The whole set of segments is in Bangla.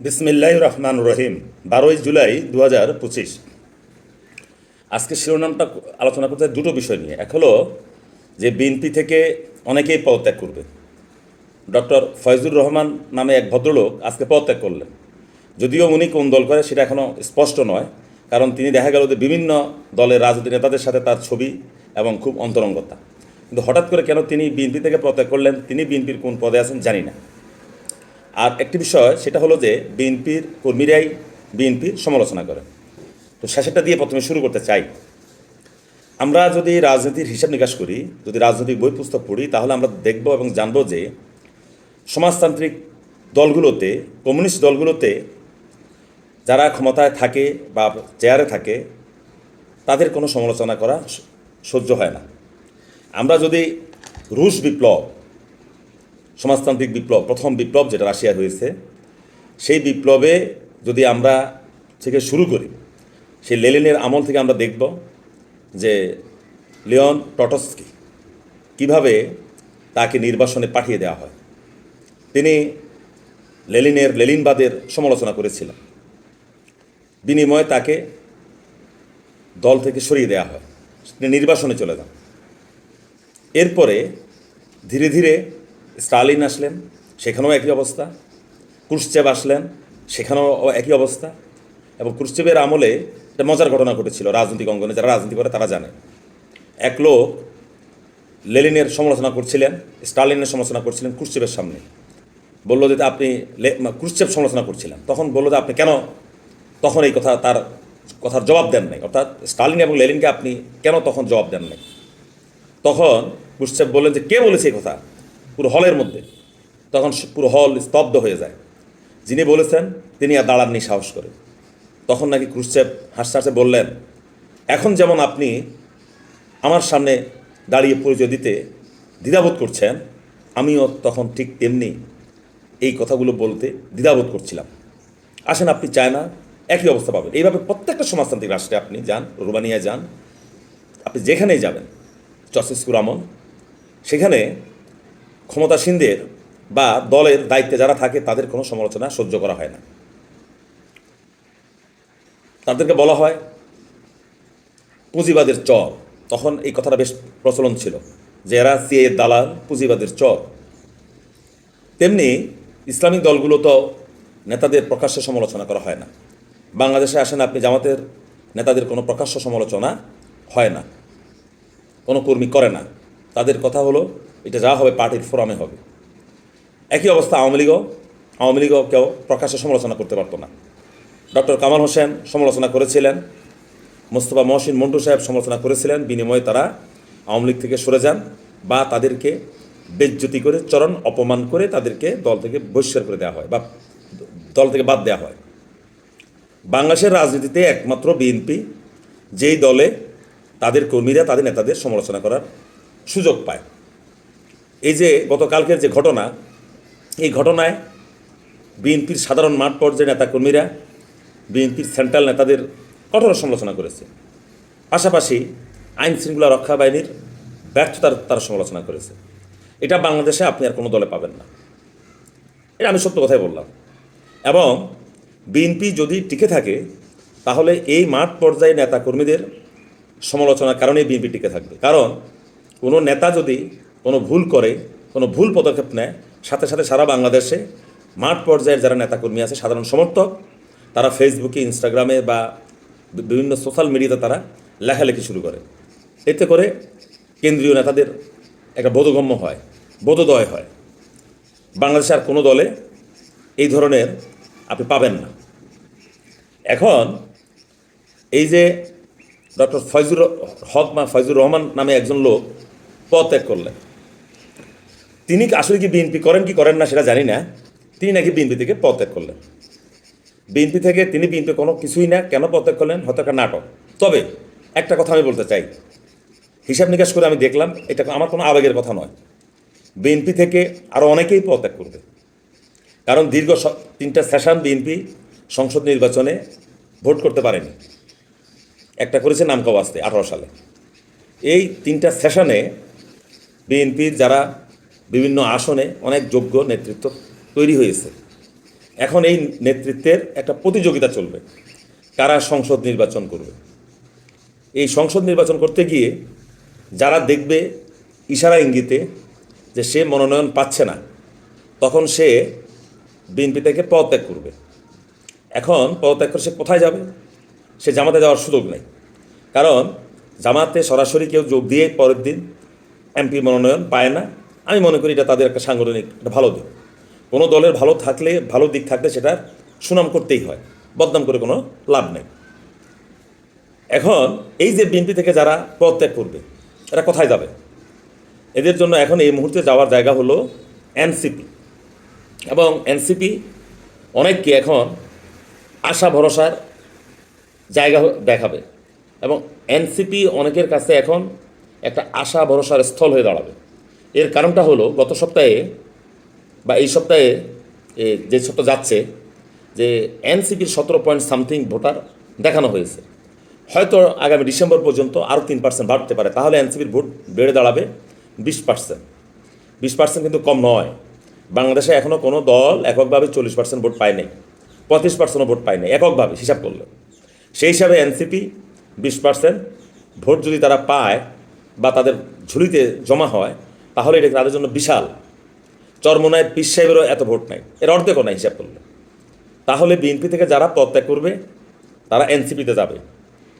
বিসমিল্লাহ রহমান রহিম, বারোই জুলাই দু হাজার পঁচিশ। আজকে শিরোনামটা আলোচনা করতে দুটো বিষয় নিয়ে। এক হলো যে বিএনপি থেকে অনেকেই পদত্যাগ করবে। ডক্টর ফয়জুর রহমান নামে এক ভদ্রলোক আজকে পদত্যাগ করলেন। যদিও উনি কোন দল করে সেটা এখনও স্পষ্ট নয়, কারণ তিনি দেখা গেল যে বিভিন্ন দলের রাজনৈতিক নেতাদের সাথে তার ছবি এবং খুব অন্তরঙ্গতা। কিন্তু হঠাৎ করে কেন তিনি বিএনপি থেকে পদত্যাগ করলেন? তিনি বিএনপির কোন পদে আছেন জানি না। আর একটি বিষয়, সেটা হলো যে বিএনপির কর্মীরাই বিএনপির সমালোচনা করে। তো শেষেরটা দিয়ে প্রথমে শুরু করতে চাই। আমরা যদি রাজনীতির হিসাব নিকাশ করি, যদি রাজনৈতিক বই পুস্তক পড়ি, তাহলে আমরা দেখব এবং জানব যে সমাজতান্ত্রিক দলগুলোতে, কমিউনিস্ট দলগুলোতে যারা ক্ষমতায় থাকে বা চেয়ারে থাকে, তাদের কোনো সমালোচনা করা সহ্য হয় না। আমরা যদি রুশ বিপ্লব সমাজতান্ত্রিক বিপ্লব, প্রথম বিপ্লব যেটা রাশিয়ার হয়েছে, সেই বিপ্লবে যদি আমরা থেকে শুরু করি, সেই লেলিনের আমল থেকে আমরা দেখব যে লিওন টটস্কি কীভাবে তাকে নির্বাসনে পাঠিয়ে দেওয়া হয়। তিনি লেলিনের লেলিনবাদের সমালোচনা করেছিলেন। বিনিময়ে তাকে দল থেকে সরিয়ে দেওয়া হয়। তিনি নির্বাসনে চলে যান। এরপরে ধীরে ধীরে স্টালিন আসলেন, সেখানেও একই অবস্থা। ক্রুশচেব আসলেন, সেখানেও একই অবস্থা। এবং ক্রুশচেবের আমলে একটা মজার ঘটনা ঘটেছিল রাজনৈতিক অঙ্গনে, যারা রাজনীতি করে তারা জানে। এক লোক লেলিনের সমালোচনা করছিলেন, স্টালিনের সমালোচনা করছিলেন ক্রুশচেবের সামনে। বলল যে আপনি ক্রুশচেব সমালোচনা করছিলেন। তখন বলল যে, আপনি কেন তখন এই কথা তার, কথার জবাব দেন নাই? অর্থাৎ স্টালিন এবং লেলিনকে আপনি কেন তখন জবাব দেন নাই? তখন ক্রুশচেব বললেন যে, কে বলেছে এই কথা? পুরো হলের মধ্যে। তখন পুরো হল স্তব্ধ হয়ে যায়। যিনি বলেছেন, তিনি আর দাঁড়াননি সাহস করে। তখন নাকি ক্রুশচেব হাসতে হাসতে বললেন, এখন যেমন আপনি আমার সামনে দাঁড়িয়ে পরিচয় দিতে দ্বিধাবোধ করছেন, আমিও তখন ঠিক তেমনি এই কথাগুলো বলতে দ্বিধাবোধ করছিলাম। আসেন, আপনি চায়না একই অবস্থা পাবেন। এইভাবে প্রত্যেকটা সমাজতান্ত্রিক রাষ্ট্রে আপনি যান রোমানিয়া যান, আপনি যেখানেই যাবেন চসেস্কুর আমল, সেখানে ক্ষমতাসীনদের বা দলের দায়িত্বে যারা থাকে, তাদের কোনো সমালোচনা সহ্য করা হয় না। তাদেরকে বলা হয় পুঁজিবাদের চর। তখন এই কথাটা বেশ প্রচলন ছিল যে এরা সিএ, দালাল, পুঁজিবাদের চর। তেমনি ইসলামিক দলগুলো তো নেতাদের প্রকাশ্য সমালোচনা করা হয় না। বাংলাদেশে আসেন আপনি জামাতের, নেতাদের কোনো প্রকাশ্য সমালোচনা হয় না। কোনো কর্মী করে না। তাদের কথা হলো এটা যা হবে পার্টির ফোরামে হবে। একই অবস্থা আওয়ামী লীগও আওয়ামী লীগও কেউ প্রকাশ্যে সমালোচনা করতে পারতো না। ডক্টর কামাল হোসেন সমালোচনা করেছিলেন, মোস্তফা মহসিন মন্টু সাহেব সমালোচনা করেছিলেন, বিনিময়ে তারা আওয়ামী লীগ থেকে সরে যান বা তাদেরকে বেজ্জতি করে চরণ অপমান করে তাদেরকে দল থেকে বহিষ্কার করে দেওয়া হয় বা দল থেকে বাদ দেওয়া হয়। বাংলাদেশের রাজনীতিতে একমাত্র বিএনপি, যেই দলে তাদের কর্মীরা, তাদের নেতাদের সমালোচনা করার সুযোগ পায়। এই যে গতকালকের যে ঘটনা, এই ঘটনায় বিএনপির সাধারণ মাঠ পর্যায়ের নেতাকর্মীরা, বিএনপির সেন্ট্রাল নেতাদের কঠোর সমালোচনা করেছে। পাশাপাশি আইন শৃঙ্খলা রক্ষা বাহিনীর ব্যর্থতার তারা সমালোচনা করেছে। এটা বাংলাদেশে আপনি আর কোনো দলে পাবেন না। এটা আমি সত্য কথাই বললাম। এবং বিএনপি যদি টিকে থাকে, তাহলে এই মাঠ পর্যায়ে নেতাকর্মীদের সমালোচনার কারণেই বিএনপি টিকে থাকবে। কারণ কোনো নেতা যদি কোনো ভুল করে, কোনো ভুল পদক্ষেপ নেয়, সাথে সাথে সারা বাংলাদেশে মাঠ পর্যায়ের যারা নেতাকর্মী আছে, সাধারণ সমর্থক, তারা ফেসবুকে ইনস্টাগ্রামে বা বিভিন্ন সোশ্যাল মিডিয়াতে তারা লেখালেখি শুরু করে। এতে করে কেন্দ্রীয় নেতাদের একটা বোধগম্য হয়, বোধোদয় হয়। বাংলাদেশে আর কোনো দলে এই ধরনের আপনি পাবেন না। এখন এই যে ডক্টর ফয়জুর হক মা ফয়জুর রহমান নামে একজন লোক পদত্যাগ করলেন। তিনি আসলে কি বিএনপি করেন কি করেন না সেটা জানি না। তিনি নাকি বিএনপি থেকে পদত্যাগ করলেন। বিএনপি থেকে তিনি বিএনপি কোনো কিছুই না, কেন পদত্যাগ করলেন? হয়তো একটা নাটক। তবে একটা কথা আমি বলতে চাই। হিসাব নিকাশ করে আমি দেখলাম, এটা আমার কোনো আবেগের কথা নয়। বিএনপি থেকে আরও অনেকেই পদত্যাগ করবে। কারণ দীর্ঘ তিনটা সেশন বিএনপি সংসদ নির্বাচনে ভোট করতে পারেনি। একটা করেছে নামকা ওয়াস্তে আঠারো সালে। এই তিনটা সেশনে বিএনপির যারা বিভিন্ন আসনে অনেক যোগ্য নেতৃত্ব তৈরি হয়েছে। এখন এই নেতৃত্বের একটা প্রতিযোগিতা চলবে। কারা সংসদ নির্বাচন করবে? এই সংসদ নির্বাচন করতে গিয়ে যারা দেখবে ইশারা ইঙ্গিতে যে সে মনোনয়ন পাচ্ছে না, তখন সে বিএনপি থেকে পদত্যাগ করবে। এখন পদত্যাগ করে সে কোথায় যাবে? সে জামাতে যাওয়ার সুযোগ নেই। কারণ জামাতে সরাসরি কেউ যোগ দিয়ে পরের দিন এমপি মনোনয়ন পায় না। আমি মনে করি এটা তাদের একটা সাংগঠনিক, একটা ভালো দিক। কোনো দলের ভালো থাকলে, ভালো দিক থাকলে সেটা সুনাম করতেই হয়, বদনাম করে কোনো লাভ নেই। এখন এই যে বিএনপি থেকে যারা পদত্যাগ করবে, এরা কোথায় যাবে? এদের জন্য এখন এই মুহূর্তে যাওয়ার জায়গা হলো এনসিপি। এবং এনসিপি অনেককে এখন আশা ভরসার জায়গা দেখাবে। এবং এনসিপি অনেকের কাছে এখন একটা আশা ভরসার স্থল হয়ে দাঁড়াবে। এর কারণটা হলো গত সপ্তাহে বা এই সপ্তাহে যে সপ্তাহ যাচ্ছে, যে এনসিপির সতেরো পয়েন্ট সামথিং ভোটার দেখানো হয়েছে। হয়তো আগামী ডিসেম্বর পর্যন্ত আরও তিন পার্সেন্ট বাড়তে পারে, তাহলে এনসিপির ভোট বেড়ে দাঁড়াবে বিশ পার্সেন্ট বিশ পার্সেন্ট কিন্তু কম নয়। বাংলাদেশে এখনও কোনো দল এককভাবে চল্লিশ পার্সেন্ট ভোট পায় নাই, পঁয়ত্রিশ পার্সেন্টও ভোট পায় নাই, এককভাবে, হিসাব করলে সেই হিসাবে এনসিপি বিশ পার্সেন্ট ভোট যদি তারা পায় বা তাদের ঝুলিতে জমা হয় তাহলে এটা তাদের জন্য বিশাল। চরমোনায় পীর সাহেবেরও এত ভোট নাই। এর অর্ধেকও নাই হিসাব করলে। তাহলে বিএনপি থেকে যারা পদত্যাগ করবে, তারা এনসিপিতে যাবে।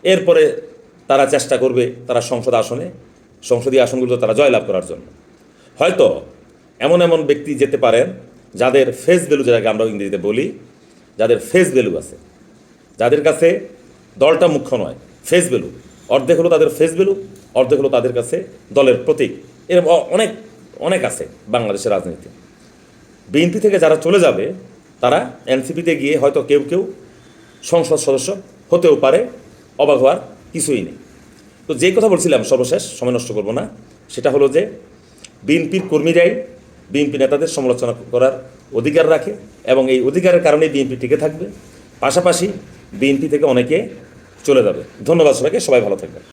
এরপরে তারা চেষ্টা করবে তারা সংসদ আসনে, সংসদীয় আসনগুলো তারা জয়লাভ করার জন্য। হয়তো এমন এমন ব্যক্তি যেতে পারেন যাদের ফেস ভ্যালু যেটাকে আমরা ইংরেজিতে বলি, যাদের ফেস ভ্যালু আছে। যাদের কাছে দলটা মুখ্য নয় ফেস ভ্যালু অর্ধেক হলো তাদের ফেস ভ্যালু অর্ধেক হলো তাদের কাছে দলের প্রতীক। এরকম অনেক অনেক আছে বাংলাদেশের রাজনীতি। বিএনপি থেকে যারা চলে যাবে, তারা এনসিপিতে গিয়ে হয়তো কেউ কেউ সংসদ সদস্য হতেও পারে, অবাক হওয়ার কিছুই নেই। তো যে কথা বলছিলাম সর্বশেষ, সময় নষ্ট করব না, সেটা হলো যে বিএনপির কর্মীরাই বিএনপি নেতাদের সমালোচনা করার অধিকার রাখে এবং এই অধিকারের কারণে বিএনপি টিকে থাকবে। পাশাপাশি বিএনপি থেকে অনেকে চলে যাবে। ধন্যবাদ সবাইকে, সবাই ভালো থাকবেন।